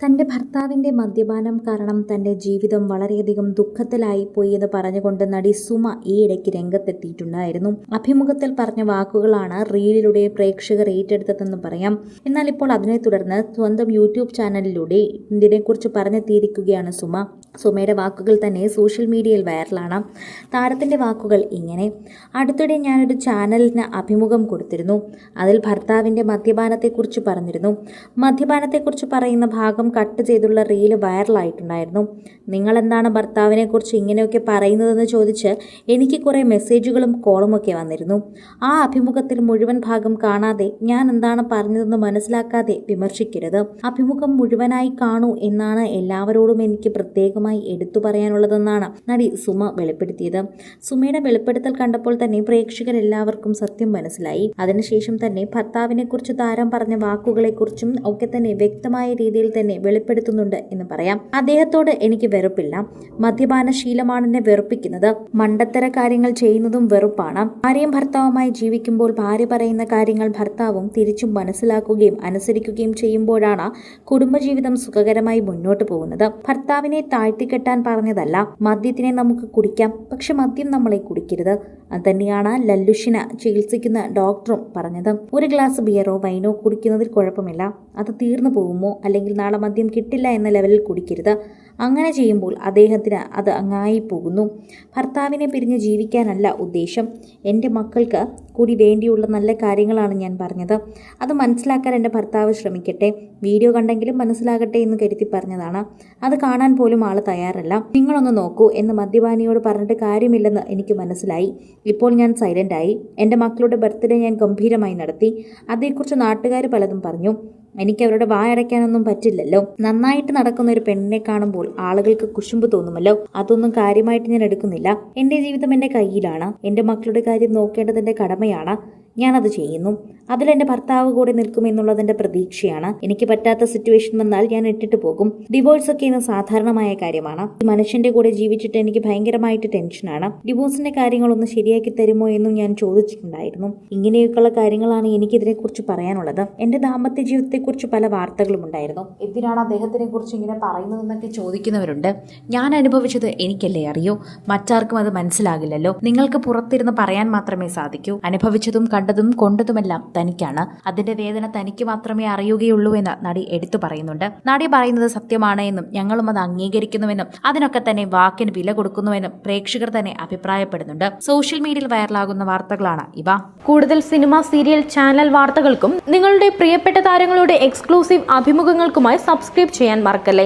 തന്റെ ഭർത്താവിന്റെ മദ്യപാനം കാരണം തന്റെ ജീവിതം വളരെയധികം ദുഃഖത്തിലായി പോയി എന്ന് പറഞ്ഞുകൊണ്ട് നടി സുമ ഇടയ്ക്ക് രംഗത്തെത്തിയിട്ടുണ്ടായിരുന്നു. അഭിമുഖത്തിൽ പറഞ്ഞ വാക്കുകളാണ് റീലിലൂടെ പ്രേക്ഷകർ ഏറ്റെടുത്തതെന്ന് പറയാം. എന്നാൽ ഇപ്പോൾ അതിനെ തുടർന്ന് സ്വന്തം യൂട്യൂബ് ചാനലിലൂടെ ഇതിനെക്കുറിച്ച് പറഞ്ഞു പറഞ്ഞെത്തിയിരിക്കുകയാണ് സുമ. സുമയുടെ വാക്കുകൾ തന്നെ സോഷ്യൽ മീഡിയയിൽ വൈറലാണ്. താരത്തിന്റെ വാക്കുകൾ ഇങ്ങനെ. അടുത്തിടെ ഞാനൊരു ചാനലിന് അഭിമുഖം കൊടുത്തിരുന്നു. അതിൽ ഭർത്താവിന്റെ മദ്യപാനത്തെക്കുറിച്ച് പറഞ്ഞിരുന്നു. മദ്യപാനത്തെക്കുറിച്ച് പറയുന്ന ഭാഗം കട്ട് ചെയ്തുള്ള റീൽ വൈറലായിട്ടുണ്ടായിരുന്നു. നിങ്ങളെന്താണ് ഭർത്താവിനെക്കുറിച്ച് ഇങ്ങനെയൊക്കെ പറയുന്നതെന്ന് ചോദിച്ച് എനിക്ക് കുറേ മെസ്സേജുകളും കോളുമൊക്കെ വന്നിരുന്നു. ആ അഭിമുഖത്തിൽ മുഴുവൻ ഭാഗം കാണാതെ ഞാൻ എന്താണ് പറഞ്ഞതെന്ന് മനസ്സിലാക്കാതെ വിമർശിക്കരുത്. അഭിമുഖം മുഴുവനായി കാണൂ എന്നാണ് എല്ലാവരോടും എനിക്ക് പ്രത്യേകമായി എടുത്തു പറയാനുള്ളതെന്നാണ് നടി സുമ വെളിപ്പെടുത്തിയത്. സുമയുടെ വെളിപ്പെടുത്തൽ കണ്ടപ്പോൾ തന്നെ പ്രേക്ഷകരെല്ലാവർക്കും സത്യം മനസ്സിലായി. അതിനുശേഷം തന്നെ ഭർത്താവിനെ കുറിച്ച് താരം പറഞ്ഞ വാക്കുകളെക്കുറിച്ചും ഒക്കെ തന്നെ വ്യക്തമായ രീതിയിൽ തന്നെ വെളിപ്പെടുത്തുന്നുണ്ട് എന്ന് പറയാം. അദ്ദേഹത്തോട് എനിക്ക് വെറുപ്പില്ല. മദ്യപാന ശീലമാണ് എന്നെ വെറുപ്പിക്കുന്നത്. മണ്ടത്തര കാര്യങ്ങൾ ചെയ്യുന്നതും വെറുപ്പാണ്. ഭാര്യയും ഭർത്താവുമായി ജീവിക്കുമ്പോൾ ഭാര്യ പറയുന്ന കാര്യങ്ങൾ ഭർത്താവും തിരിച്ചും മനസ്സിലാക്കുകയും അനുസരിക്കുകയും ചെയ്യുമ്പോഴാണ് കുടുംബജീവിതം സുഖകരമായി മുന്നോട്ട് പോകുന്നത്. ഭർത്താവിനെ താഴ്ത്തിക്കെട്ടാൻ പറഞ്ഞതല്ല. മദ്യത്തിനെ നമുക്ക് കുടിക്കാം. പക്ഷെ മദ്യം നമ്മളെ കുടിക്കരുത്. അതുതന്നെയാണ് ലല്ലുഷിന് ചികിത്സിക്കുന്ന ഡോക്ടറും പറഞ്ഞത്. ഒരു ഗ്ലാസ് ബിയറോ വൈനോ കുടിക്കുന്നതിൽ കുഴപ്പമില്ല. അത് തീർന്നു പോകുമോ? അല്ലെങ്കിൽ നാളെ മദ്യം കിട്ടില്ല എന്ന ലെവലിൽ കുടിക്കരുത്. അങ്ങനെ ചെയ്യുമ്പോൾ അദ്ദേഹത്തിന് അത് അങ്ങായി പോകുന്നു ഭർത്താവിനെ പിരിഞ്ഞ് ജീവിക്കാനല്ല ഉദ്ദേശം. എന്റെ മക്കൾക്ക് കൂടി വേണ്ടിയുള്ള നല്ല കാര്യങ്ങളാണ് ഞാൻ പറഞ്ഞത്. അത് മനസ്സിലാക്കാൻ എന്റെ ഭർത്താവ് ശ്രമിക്കട്ടെ. വീഡിയോ കണ്ടെങ്കിലും മനസ്സിലാകട്ടെ എന്ന് കരുതി പറഞ്ഞതാണ്. അത് കാണാൻ പോലും ആൾ തയ്യാറല്ല. നിങ്ങളൊന്ന് നോക്കൂ എന്ന് മദ്യപാനിയോട് പറഞ്ഞിട്ട് കാര്യമില്ലെന്ന് എനിക്ക് മനസ്സിലായി. ഇപ്പോൾ ഞാൻ സൈലന്റായി എന്റെ മക്കളുടെ ബർത്ത്ഡേ ഞാൻ ഗംഭീരമായി നടത്തി. അതേക്കുറിച്ച് നാട്ടുകാർ പലതും പറഞ്ഞു. എനിക്ക് അവരുടെ വായടയ്ക്കാനൊന്നും പറ്റില്ലല്ലോ. നന്നായിട്ട് നടക്കുന്ന ഒരു പെണ്ണിനെ കാണുമ്പോൾ ആളുകൾക്ക് കുശുമ്പ് തോന്നുമല്ലോ? അതൊന്നും കാര്യമായിട്ട് ഞാൻ എടുക്കുന്നില്ല. എന്റെ ജീവിതം എന്റെ കയ്യിലാണ്. എന്റെ മക്കളുടെ കാര്യം നോക്കേണ്ടത് എന്റെ കടമയാണ്. ഞാനത് ചെയ്യുന്നു. അതിൽ എന്റെ ഭർത്താവ് കൂടെ നിൽക്കുമെന്നുള്ളതിന്റെ പ്രതീക്ഷയാണ്. എനിക്ക് പറ്റാത്ത സിറ്റുവേഷൻ വന്നാൽ ഞാൻ ഇട്ടിട്ട് പോകും. ഡിവോഴ്സ് ഒക്കെ ഇന്ന് സാധാരണമായ കാര്യമാണ്. മനുഷ്യന്റെ കൂടെ ജീവിച്ചിട്ട് എനിക്ക് ഭയങ്കരമായിട്ട് ടെൻഷനാണ് ഡിവോഴ്സിന്റെ കാര്യങ്ങളൊന്ന് ശരിയാക്കി തരുമോ എന്നും ഞാൻ ചോദിച്ചിട്ടുണ്ടായിരുന്നു. ഇങ്ങനെയൊക്കെയുള്ള കാര്യങ്ങളാണ് എനിക്കിതിനെക്കുറിച്ച് പറയാനുള്ളത്. എന്റെ ദാമ്പത്യ ജീവിതത്തെക്കുറിച്ച് പല വാർത്തകളും ഉണ്ടായിരുന്നു. എന്തിനാണ് അദ്ദേഹത്തിനെ കുറിച്ച് ഇങ്ങനെ പറയുന്നതെന്നൊക്കെ ചോദിക്കുന്നവരുണ്ട്. ഞാൻ അനുഭവിച്ചത് എനിക്കല്ലേ അറിയൂ. മറ്റാർക്കും അത് മനസ്സിലാകില്ലല്ലോ. നിങ്ങൾക്ക് പുറത്തിരുന്ന് പറയാൻ മാത്രമേ സാധിക്കൂ. അനുഭവിച്ചതും കണ്ടതും കൊണ്ടതുമെല്ലാം തനിക്കാണ്. അതിന്റെ വേദന തനിക്ക് മാത്രമേ അറിയുകയുള്ളൂ എന്ന് നടി എടുത്തു പറയുന്നുണ്ട്. നടി പറയുന്നത് സത്യമാണ് എന്നും ഞങ്ങളും അത് അംഗീകരിക്കുന്നുവെന്നും അതിനൊക്കെ തന്നെ വാക്കിന് വില കൊടുക്കുന്നുവെന്നും പ്രേക്ഷകർ തന്നെ അഭിപ്രായപ്പെടുന്നുണ്ട്. സോഷ്യൽ മീഡിയയിൽ വൈറലാകുന്ന വാർത്തകളാണ് ഇവ. കൂടുതൽ സിനിമ സീരിയൽ ചാനൽ വാർത്തകൾക്കും നിങ്ങളുടെ പ്രിയപ്പെട്ട താരങ്ങളുടെ എക്സ്ക്ലൂസീവ് അഭിമുഖങ്ങൾക്കുമായി സബ്സ്ക്രൈബ് ചെയ്യാൻ മറക്കല്ലേ?